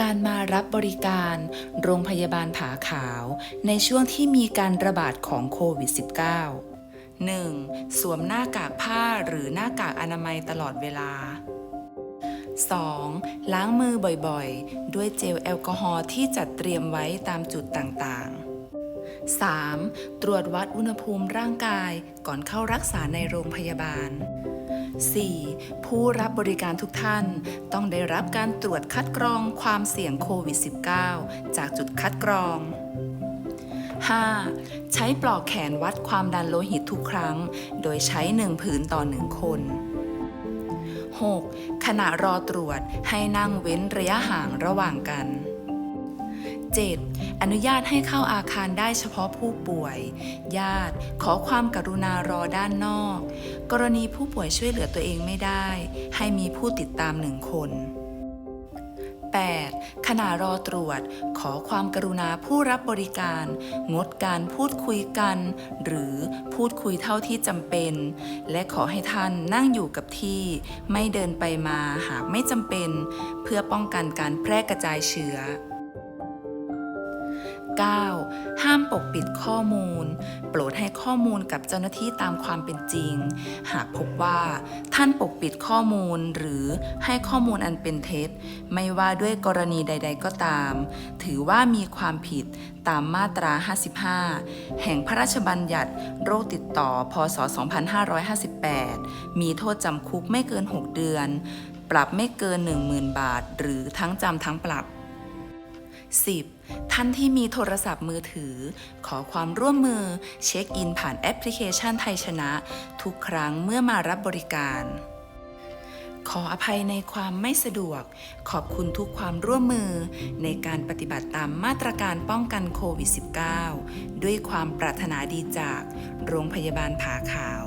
การมารับบริการ โรงพยาบาลผาขาว ในช่วงที่มีการระบาดของโควิด -19 1. สวมหน้ากากผ้าหรือหน้ากากอนามัยตลอดเวลา 2. ล้างมือบ่อยๆ ด้วยเจลแอลกอฮอล์ที่จัดเตรียมไว้ตามจุดต่างๆ 3. ตรวจวัดอุณหภูมิร่างกายก่อนเข้ารักษาในโรงพยาบาล 4. ผู้รับบริการทุกท่าน ต้องได้รับการตรวจคัดกรองความเสี่ยงโควิด -19 จากจุดคัดกรอง 5. ใช้ปลอกแขนวัดความดันโลหิตทุกครั้ง โดยใช้หนึ่งผืนต่อหนึ่งคน 6. ขณะรอตรวจให้นั่งเว้นระยะห่างระหว่างกัน 7. อนุญาตให้เข้าอาคารได้เฉพาะผู้ป่วย ญาติขอความกรุณารอด้านนอก กรณีผู้ป่วยช่วยเหลือตัวเองไม่ได้ ให้มีผู้ติดตามหนึ่งคน 8. ขณะรอตรวจ ขอความกรุณาผู้รับบริการ งดการพูดคุยกัน หรือพูดคุยเท่าที่จำเป็น และขอให้ท่านนั่งอยู่กับที่ ไม่เดินไปมาหากไม่จำเป็น เพื่อป้องกันการแพร่กระจายเชื้อ 9. ห้ามปกปิดข้อมูล โปรดให้ข้อมูลกับเจ้าหน้าที่ตามความเป็นจริง หากพบว่า ท่านปกปิดข้อมูลหรือให้ข้อมูลอันเป็นเท็จ ไม่ว่าด้วยกรณีใด ๆ ก็ตาม ถือว่ามีความผิดตามมาตรา 55 แห่งพระราชบัญญัติโรคติดต่อ พศ 2558 มีโทษจำคุกไม่เกิน 6 เดือน ปรับไม่เกิน 10,000 บาท หรือทั้งจำทั้งปรับ 10. ท่านที่มีโทรศัพท์มือถือ ขอความร่วมมือเช็คอินผ่านแอปพลิเคชันไทยชนะ ทุกครั้งเมื่อมารับบริการ ขออภัยในความไม่สะดวก ขอบคุณทุกความร่วมมือ ในการปฏิบัติตามมาตรการป้องกันโควิด -19 ด้วยความปรารถนาดีจาก โรงพยาบาลผาขาว